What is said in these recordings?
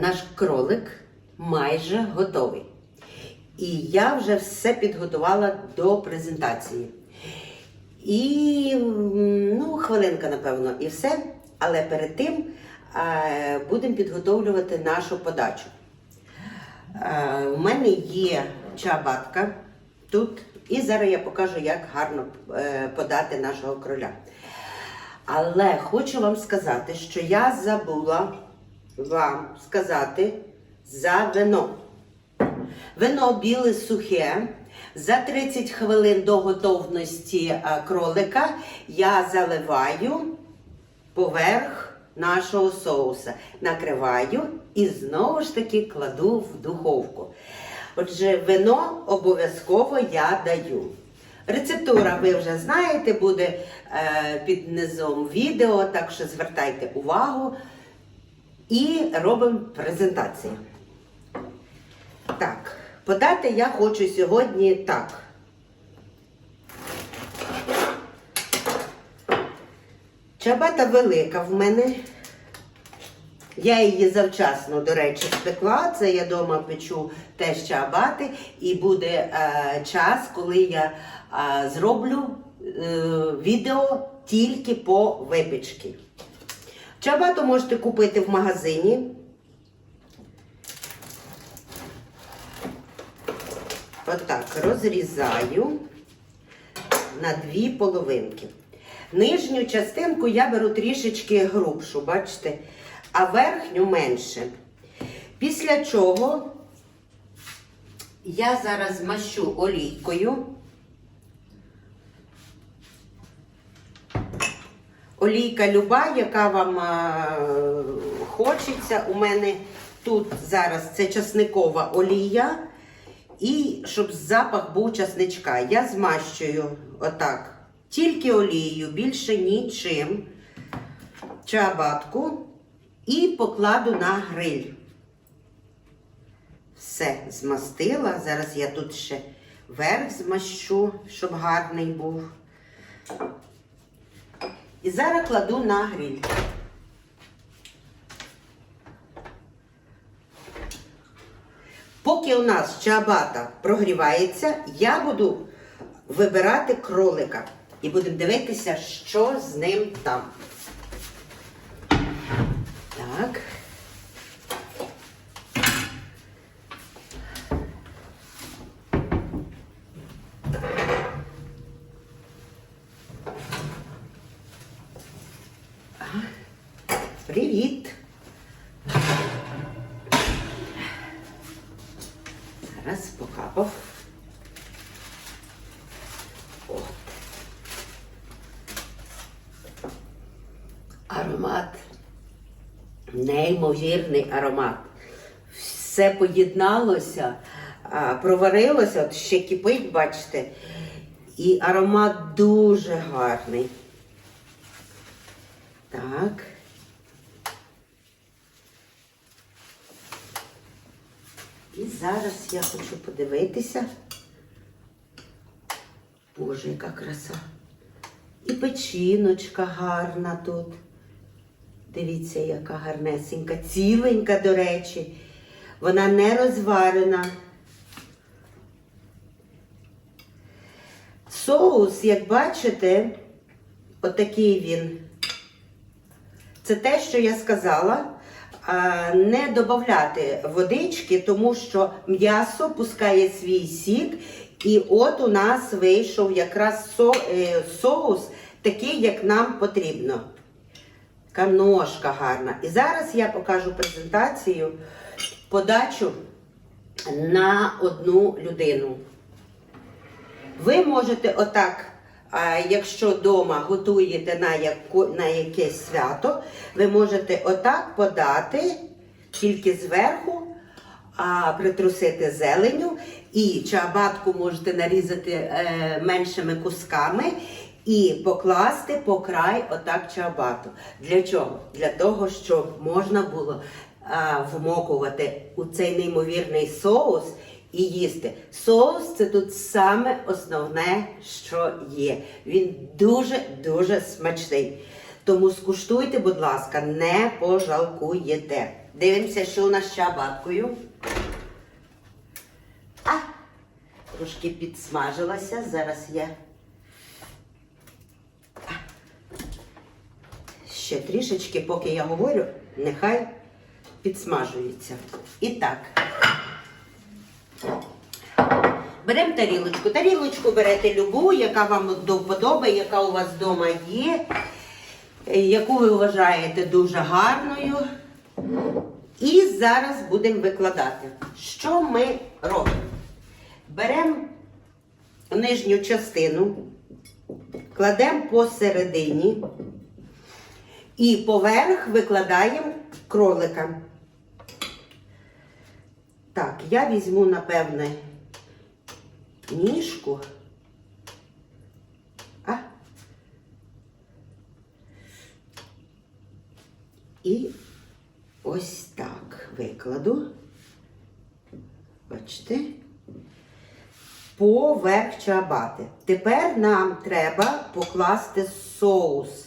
Наш кролик майже готовий. І я вже все підготувала до презентації. І ну, хвилинка, напевно, і все. Але перед тим е, будемо підготовлювати нашу подачу. Е, у мене є чабатка тут, і зараз я покажу, як гарно е, подати нашого кроля. Але хочу вам сказати, що я забула вам сказати за вино. Вино біле сухе. За 30 хвилин до готовності е, кролика я заливаю поверх нашого соуса. Накриваю і знову ж таки кладу в духовку. Отже, вино обов'язково я даю. Рецептура ви вже знаєте, буде е, під низом відео, так що звертайте увагу і робимо презентацію. Так, подати я хочу сьогодні так. Чабата велика в мене. Я її завчасно, до речі, спекла. Це я вдома печу теж чабати. І буде е, час, коли я е, зроблю е, відео тільки по випічці. Чабату можете купити в магазині. Отак розрізаю на дві половинки. Нижню частинку я беру трішечки грубшу, бачите, а верхню менше. Після чого я зараз змащу олійкою. Олійка люба, яка вам е, хочеться. У мене тут зараз це часникова олія. І щоб запах був часничка, я змащую отак. Тільки олією, більше нічим. Чабатку і покладу на гриль. Все, змастила. Зараз я тут ще верх змащу, щоб гарний був. І зараз кладу на гриль. Поки у нас чабата прогрівається, я буду вибирати кролика. І будемо дивитися, що з ним там. Так. А, Привіт. Зараз покапав. От. Аромат. Неймовірний аромат. Все поєдналося, проварилося, от ще кипить, бачите. І аромат дуже гарний. Так. І зараз я хочу подивитися. Боже, яка краса. І печіночка гарна тут. Дивіться, яка гарнесенька, ціленька, до речі. Вона не розварена. Соус, як бачите, отакий він. Це те, що я сказала. А, Не додати водички, тому що м'ясо пускає свій сік. І от у нас вийшов якраз е, соус, такий, як нам потрібно. Така ножка гарна. І зараз я покажу презентацію, подачу на одну людину. Ви можете отак, якщо вдома готуєте на, яку, на якесь свято, ви можете отак подати тільки зверху, а, притрусити зеленю і чабатку можете нарізати е, меншими кусками і покласти по край отак чабату. Для чого? Для того, щоб можна було а, вмокувати у цей неймовірний соус і їсти. Соус це тут саме основне, що є. Він дуже-дуже смачний. Тому скуштуйте, будь ласка, не пожалкуєте. Дивимося, що у нас з чабаткою. А, трошки підсмажилася. Зараз я ще трішечки, поки я говорю, нехай підсмажується. І так. Беремо тарілочку. Тарілочку берете любу, яка вам до яка у вас вдома є, е, яку ви вважаєте дуже гарною. І зараз будемо викладати. Що ми робимо? Беремо нижню частину, кладемо посередині і поверх викладаємо кролика. Так, я візьму, напевне, ніжку. А. І ось так викладу. Бачите? Поверх чабати. Тепер нам треба покласти соус.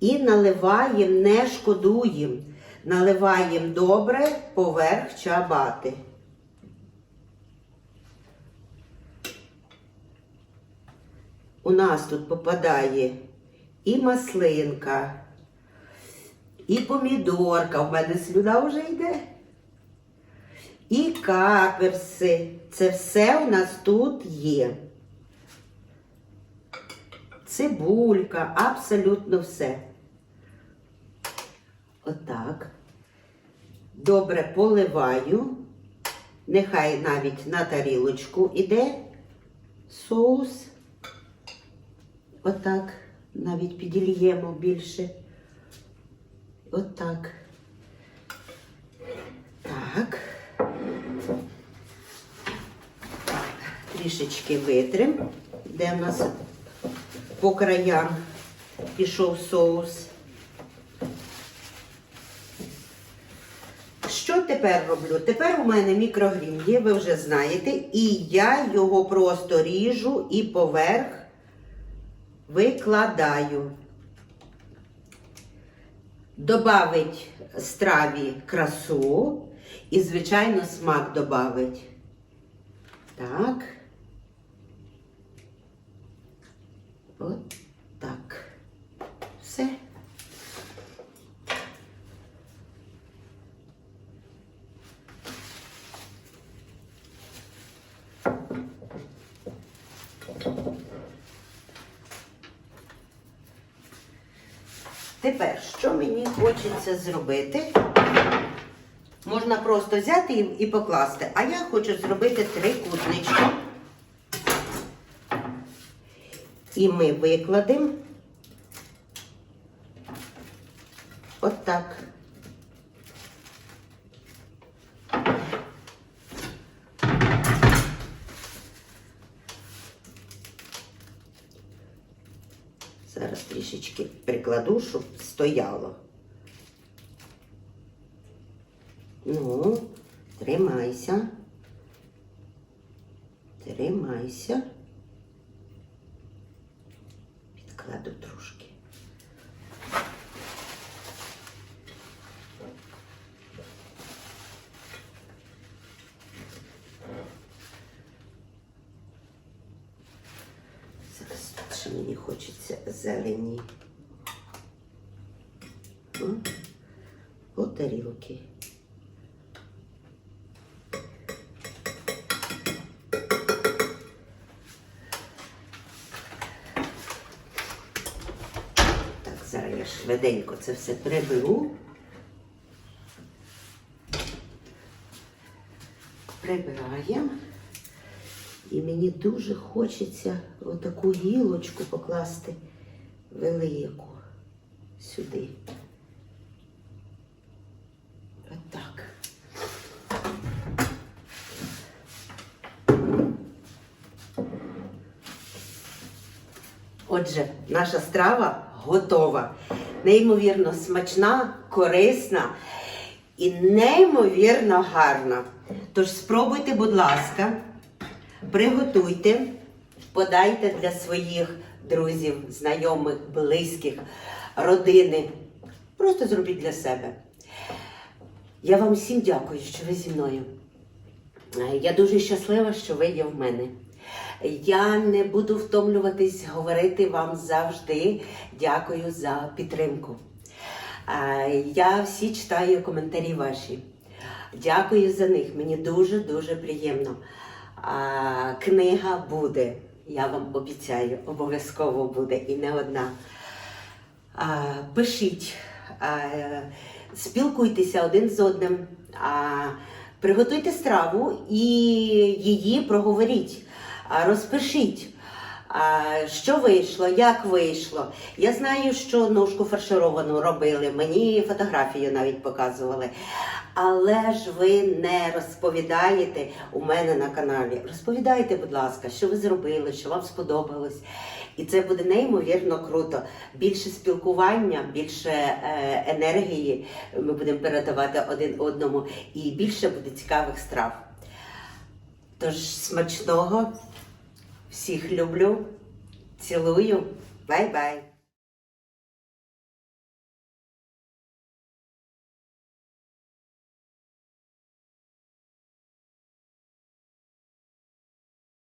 І наливаємо, не шкодуємо. Наливаємо добре поверх чабати. У нас тут попадає і маслинка, і помідорка. У мене слюда вже йде. І каперси. Це все у нас тут є. Цибулька, абсолютно все. Отак. Добре поливаю. Нехай навіть на тарілочку іде соус. Отак. Навіть підільємо більше. Отак. Так. Трішечки витрим, де в нас по краям пішов соус. Що тепер роблю? Тепер у мене мікрогрін є, ви вже знаєте, і я його просто ріжу і поверх викладаю. Добавить страві красу і, звичайно, смак добавить. Так. От так. Все. Тепер, що мені хочеться зробити? Можна просто взяти і, покласти. А я хочу зробити трикутничку. І ми викладемо отак. Зараз трішечки прикладу, щоб стояло. Ну, тримайся. Тримайся. Підкладу трошки. Зараз тут мені хочеться зелені. О, О тарілки. Так, зараз я швиденько це все приберу. Прибираємо. І мені дуже хочеться отаку гілочку покласти велику сюди. Отак. Отже, наша страва готова. Неймовірно смачна, корисна і неймовірно гарна. Тож спробуйте, будь ласка, приготуйте, подайте для своїх друзів, знайомих, близьких, родини. Просто зробіть для себе. Я вам всім дякую, що ви зі мною. Я дуже щаслива, що ви є в мене. Я не буду втомлюватись говорити вам завжди. Дякую за підтримку. Я всі читаю коментарі ваші. Дякую за них. Мені дуже дуже приємно. Книга буде. Я вам обіцяю, обов'язково буде і не одна. Пишіть, спілкуйтеся один з одним, приготуйте страву і її проговоріть, розпишіть. Що вийшло, як вийшло? Я знаю, що ножку фаршировану робили, мені фотографію навіть показували. Але ж ви не розповідаєте у мене на каналі. Розповідайте, будь ласка, що ви зробили, що вам сподобалось. І це буде неймовірно круто. Більше спілкування, більше е, енергії ми будемо передавати один одному, і більше буде цікавих страв. Тож смачного, всіх люблю, цілую, бай-бай!